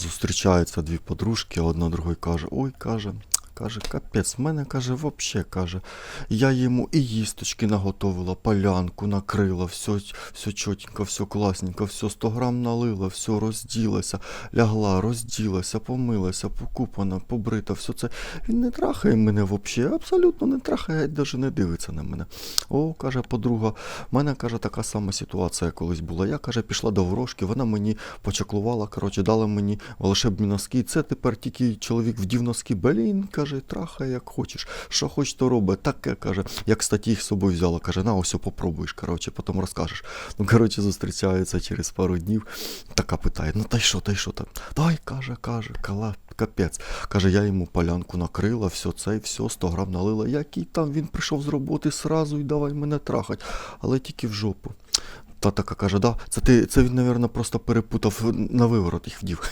Зустрічаються дві подружки, одна другої каже, ой, каже. Каже, капець, в мене каже, вообще каже. Я йому і їсточки наготовила, полянку накрила, все, все чотенько, все класненько, все 100 грам налила, все розділася, лягла, розділася, помилася, покупана, побрита, все це. Він не трахає мене взагалі, абсолютно не трахає, навіть не дивиться на мене. О, каже подруга, в мене каже така сама ситуація колись була. Я каже, пішла до ворожки, вона мені почаклувала, коротше, дала мені волшебні носки. Це тепер тільки чоловік вдів носки. Блін, каже, трахає як хочеш. Що хоч, то робить. Таке каже. Я, кстати, їх з собою взяла. Каже, на ось попробуєш. Коротше, потім розкажеш. Ну, коротше, зустрічаються через пару днів. Така питає: ну та й що, та й що там? Дай, каже, каже, кала. Капець. Каже, я йому полянку накрила, все це, все, 100 грам налила. Який там він прийшов з роботи сразу і давай мене трахать, але тільки в жопу. Та така каже, да, це ти, це він, мабуть, просто перепутав на виворот їх вдів.